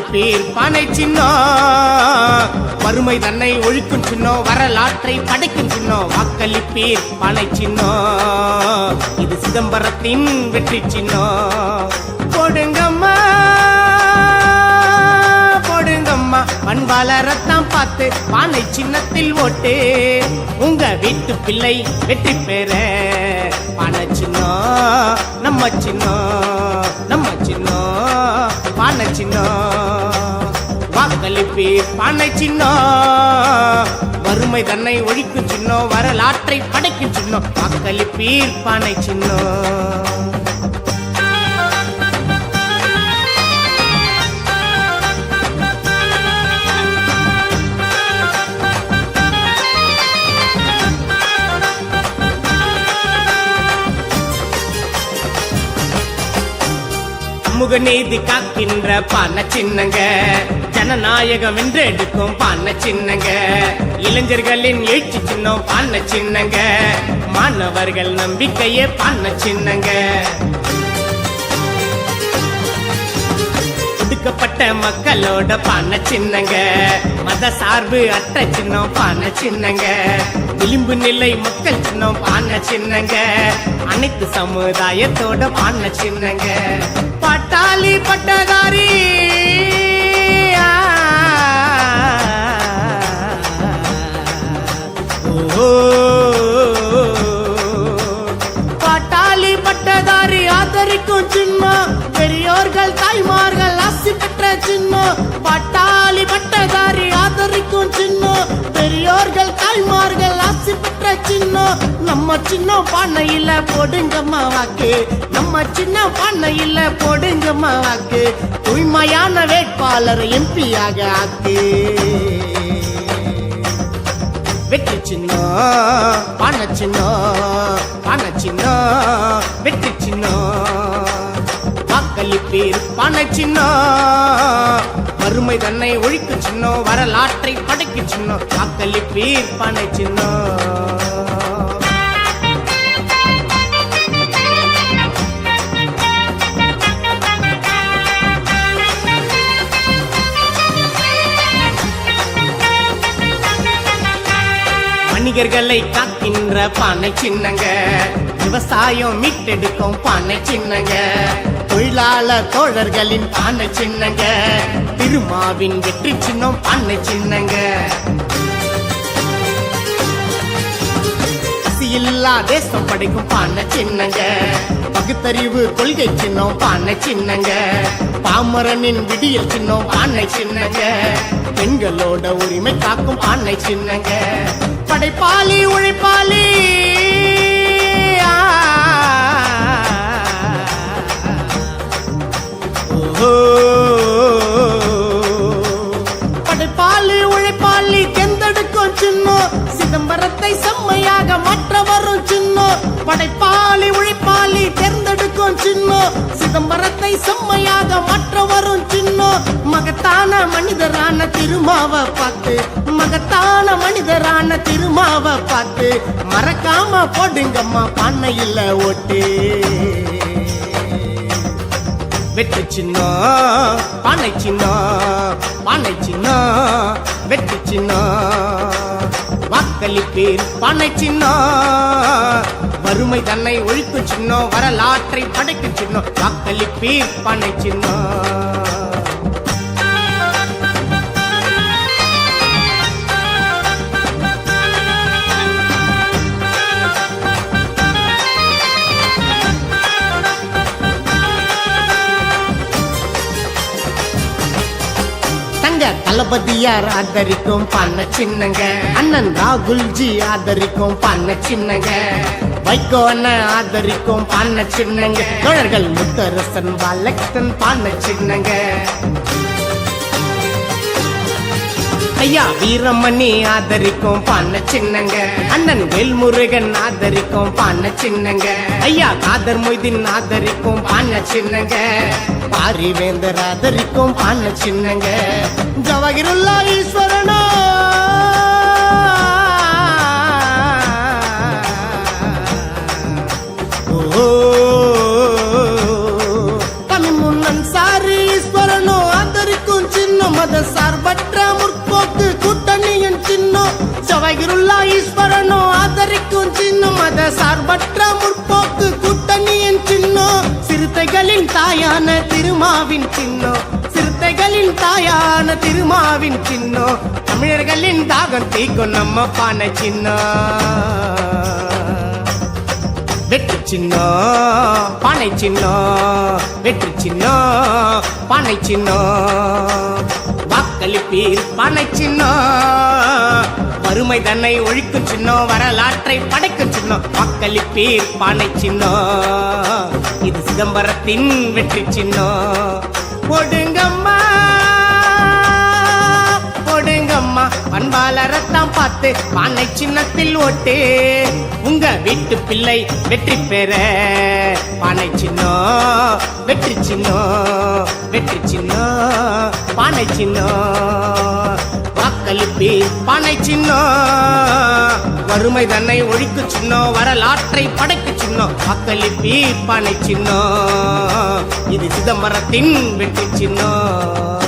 வாக்களிப்பீர் பானை சின்னம் வறுமை தன்னை ஒழிக்கும் சின்னம் வரலாற்றை படைக்கும் சின்னம் வாக்களிப்பீர் பானை சின்னம் இது சிதம்பரத்தின் வெற்றி சின்னம் போடுங்கம்மா போடுங்கம்மா பண்பால ரத்தம் பார்த்து பானை சின்னத்தில் ஓட்டு. உங்க வீட்டு பிள்ளை வெற்றி பெற பானை சின்னம் நம்ம சின்னம் நம்ம சின்னம் பானை சின்னம் வாக்களிப்பீர் பானை சின்னம் வறுமை தன்னை ஒழிக்கும் சின்னம் வரலாற்றை படைக்கும் சின்னம் வாக்களிப்பீர் பானை சின்னம் சமூக நீதி காக்கின்ற பான சின்னங்க. ஜனநாயகம் என்று எடுக்கும் பான சின்னங்க. இளைஞர்களின் எழுச்சி சின்னம் பான சின்னங்க. மாணவர்கள் நம்பிக்கையே பான சின்னங்க. ஒடுக்கப்பட்ட மக்களோட பான சின்னங்க. மத சார்பு அற்ற சின்னம் பான சின்னங்க. விளிம்பு நிலை மக்கள் சின்னம் பான சின்னங்க. அனைத்து சமுதாயத்தோட பான சின்னங்க. பட்டாளி பட்டதாரி தாய்மார்கள் ஆசி பெற்ற சின்னம். நம்ம சின்ன பண்ணையில போடுங்கம்மா வாக்கு. நம்ம சின்ன பண்ணையில போடுங்கம்மா வாக்கு. தூய்மையான வேட்பாளர் எம்பியாக ஆக்கு. வெற்றி சின்னம் பான சின்னம் பான சின்னம் வெற்றி சின்னம். வாக்களிப்பீர் பான சின்னம். வறுமை தன்னை ஒழிக்கு சின்னம் வரலாற்றை படைக்கு சின்னம் வாக்களிப்பீர் பானை சின்னம் வணிகர்களை காக்கின்ற பானை சின்னங்க விவசாயம் மீட்டெடுக்கும் பானை சின்னங்க தொழிலாளர் தோழர்களின் பானை சின்னங்க திருமாவின் வெற்றி சின்னம் அன்னை சின்னங்க. இல்லா தேசம் படைக்கும் பானை சின்னங்க. பகுத்தறிவு கொள்கை சின்னம் பானை சின்னங்க. பாமரனின் விடியல் சின்னம் பானை சின்னங்க. பெண்களோட உரிமை காக்கும் பானை சின்னங்க. படைப்பாளி உழைப்பாளி. சிதம்பரத்தை செம்மையாக மாற்ற வரும் சின்னம் படைப்பாளி உழைப்பாளி தேர்ந்தெடுக்கும் சின்னோர் சிதம்பரத்தை செம்மையாக மாற்ற வரும் மகத்தான மனிதரான திருமாவை பார்த்து மகத்தான மனிதரான திருமாவை பார்த்து மறக்காம போடுங்கம்மா பண்ணையில் ஓட்டு. வெட்டு சின்னம் பானை சின்னம் பானை சின்னம் வெட்டு சின்னம் வாக்களிப்பேன் பானை சின்னம் வறுமை தன்னை ஒழிக்கும் சின்னம் வரலாற்றை படைக்கும் சின்னம் வாக்களிப்பேன் பானை சின்னம் தங்க தளபதியார் ஆதரிக்கும் பண்ண சின்னங்க. அண்ணன் ராகுல்ஜி ஆதரிக்கும் பண்ண சின்னங்க. வைகோ அண்ணன் ஆதரிக்கும் பண்ண சின்னங்க. தோழர்கள் முத்தரசன் பாலகன் பண்ண சின்னங்க. ஐயா வீரமணி ஆதரிக்கும் பண்ண சின்னங்க. அண்ணன் வேல்முருகன் ஆதரிக்கும் பண்ண சின்னங்க. ஐயா காதர் மொய்தீன் ஆதரிக்கும் பண்ண சின்னங்க. பாரிவேந்தர் ஆதரிக்கும் பண்ண சின்னங்க. ஜவஹிருல்லா ஈஸ்வரனா. ஓ பகிருல்லா ஈஸ்வரனோ ஆதரிக்கும் சின்னம் மத சார்பற்ற முற்போக்கு கூட்டணியின் சின்னம். சிறுத்தைகளின் தாயான திருமாவின் சின்னம். சிறுத்தைகளின் தாயான திருமாவின் சின்னம். தமிழர்களின் தாகம் தீக்கும் நம்ம பானை சின்னம். வெற்றி சின்னம் பானை சின்னம். வெற்றி சின்னம் பானை சின்னம். வாக்களிப்பீர் பானை சின்னம். வறுமை தன்னை ஒழிக்கும் சின்னம் வரலாற்றை படைக்கும் சின்னம் வாக்களிப்பீர் பானை சின்னம். இது சிதம்பரத்தின் வெற்றி சின்னம். போடுங்கம்மா போடுங்கம்மா பண்பாளரத்தான் பார்த்து பானை சின்னத்தில் ஓட்டு. உங்க வீட்டு பிள்ளை வெற்றி பெற பானை சின்னம். வெற்றி சின்னம் வெற்றி சின்னம் பானை சின்னம். வாக்களிப்பி பானை சின்னம் வறுமை தன்னை ஒழிக்கு சின்னம் வரலாற்றை படைக்கு சின்னம் வாக்களிப்பி பானை சின்னம் இது சிதம்பரத்தின் வெற்றி சின்னம்